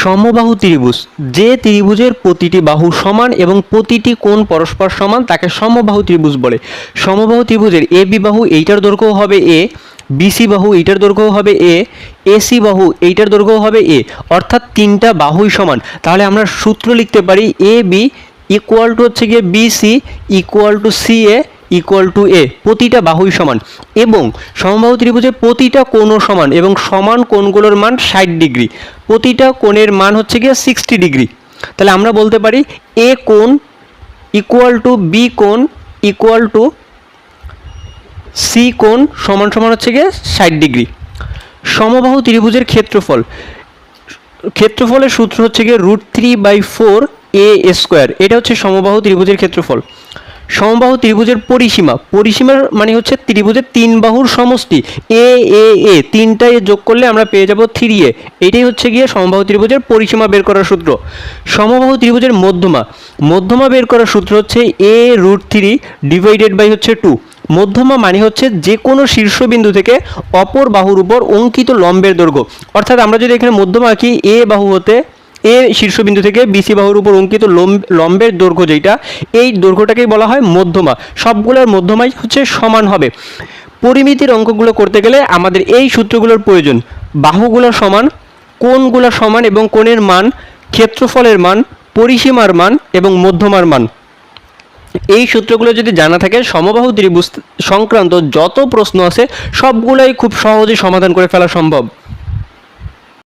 সমবাহু ত্রিভুজ। যে ত্রিভুজের প্রতিটি বাহু সমান এবং প্রতিটি কোণ পরস্পর সমান তাকে সমবাহু ত্রিভুজ বলে। সমবাহু ত্রিভুজের এ বি বাহু এইটার দৈর্ঘ্য হবে এ বিসি বাহু এইটার দৈর্ঘ্য হবে এ এসি বাহু এইটার দৈর্ঘ্য হবে এ। অর্থাৎ তিনটা বাহুই সমান। তাহলে আমরা সূত্র লিখতে পারি এ বি ইকুয়াল টু হচ্ছে গিয়ে BC equal to C A equal to A প্রতিটা বাহুই সমান। এবং সমবাহু ত্রিভুজের প্রতিটা কোণও সমান এবং সমান কোণগুলোর মান ষাট ডিগ্রি। প্রতিটা কোণের মান হচ্ছে গিয়ে সিক্সটি ডিগ্রি। তাহলে আমরা বলতে পারি এ কোণ ইকুয়াল টু বি কোণ ইকুয়াল টু সি কোণ সমান সমান হচ্ছে গিয়ে ষাট ডিগ্রি। সমবাহু ত্রিভুজের ক্ষেত্রফল। ক্ষেত্রফলের সূত্র হচ্ছে গিয়ে root three by four A square এটা হচ্ছে সমবাহু ত্রিভুজের ক্ষেত্রফল। সমবাহু ত্রিভুজের পরিসীমা। পরিসীমার মানে হচ্ছে ত্রিভুজের তিন বাহুর সমষ্টি। এ এ এ তিনটা যোগ করলে আমরা পেয়ে যাব থ্রি এ এটাই হচ্ছে গিয়ে সমবাহু ত্রিভুজের পরিসীমা বের করার সূত্র। সমবাহু ত্রিভুজের মধ্যমা। মধ্যমা বের করার সূত্র হচ্ছে A root three divided by হচ্ছে টু মধ্যমা মানে হচ্ছে যে কোনো শীর্ষবিন্দু থেকে অপর বাহুর উপর অঙ্কিত লম্বের দৈর্ঘ্য। অর্থাৎ আমরা যদি এখানে মধ্যমা আঁকি এ বাহু হতে এ শীর্ষবিন্দু থেকে বিসি বাহুর উপর অঙ্কিত লম্ব- লম্বের দৈর্ঘ্য যেটা এই দৈর্ঘ্যটাকেই বলা হয় মধ্যমা। সবগুলোর মধ্যমাই হচ্ছে সমান হবে। পরিমিতির অঙ্কগুলো করতে গেলে আমাদের এই সূত্রগুলোর প্রয়োজন। বাহুগুলো সমান, কোণগুলো সমান এবং কোণের মান, ক্ষেত্রফলের মান, পরিসীমার মান এবং মধ্যমার মান। এই সূত্রগুলো যদি জানা থাকে, সমবাহু ত্রিভুজ সংক্রান্ত যত প্রশ্ন আছে, সবগুলোই খুব সহজেই সমাধান করে ফেলা সম্ভব।